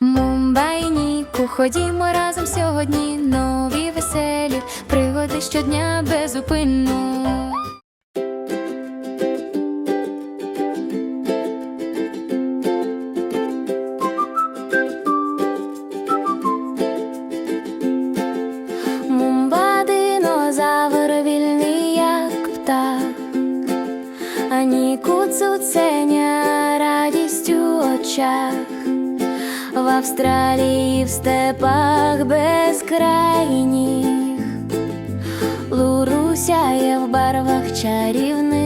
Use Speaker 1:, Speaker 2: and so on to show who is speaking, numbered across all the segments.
Speaker 1: Мумбайніку, ходімо разом сьогодні. Нові веселі пригоди щодня безупинно. Мумба динозавр вільний, як птах, а Ніку цуценя радість у очах. В Австралії в степах безкрайніх. Луруся я в барвах чарівних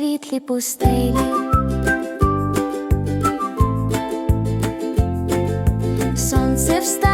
Speaker 1: сяє в світлі пустелі. Сонце встає,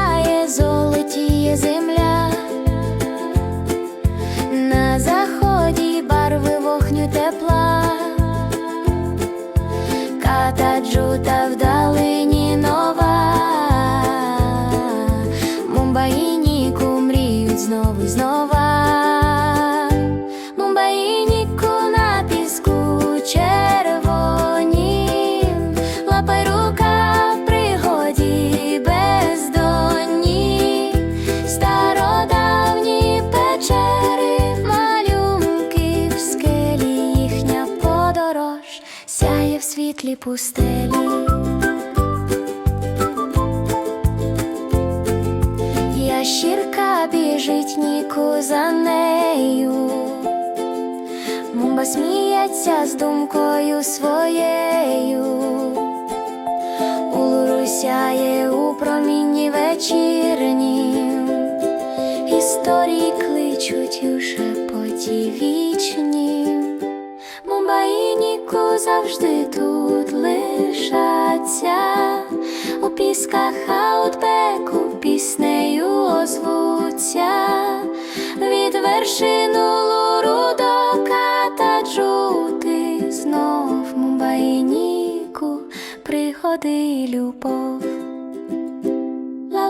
Speaker 1: світлі пустелі. Ящірка біжить ніку за нею. Мумба сміється з думкою своєю. Улуру сяє у промінні вечірнім. Історії кличуть у шепоті вічнім. Мумба і завжди тут лишаться. У пісках аутбеку піснею озвуться. Від вершину луру до катаджу ти знов Мумбаїніку пригоди й любов. Не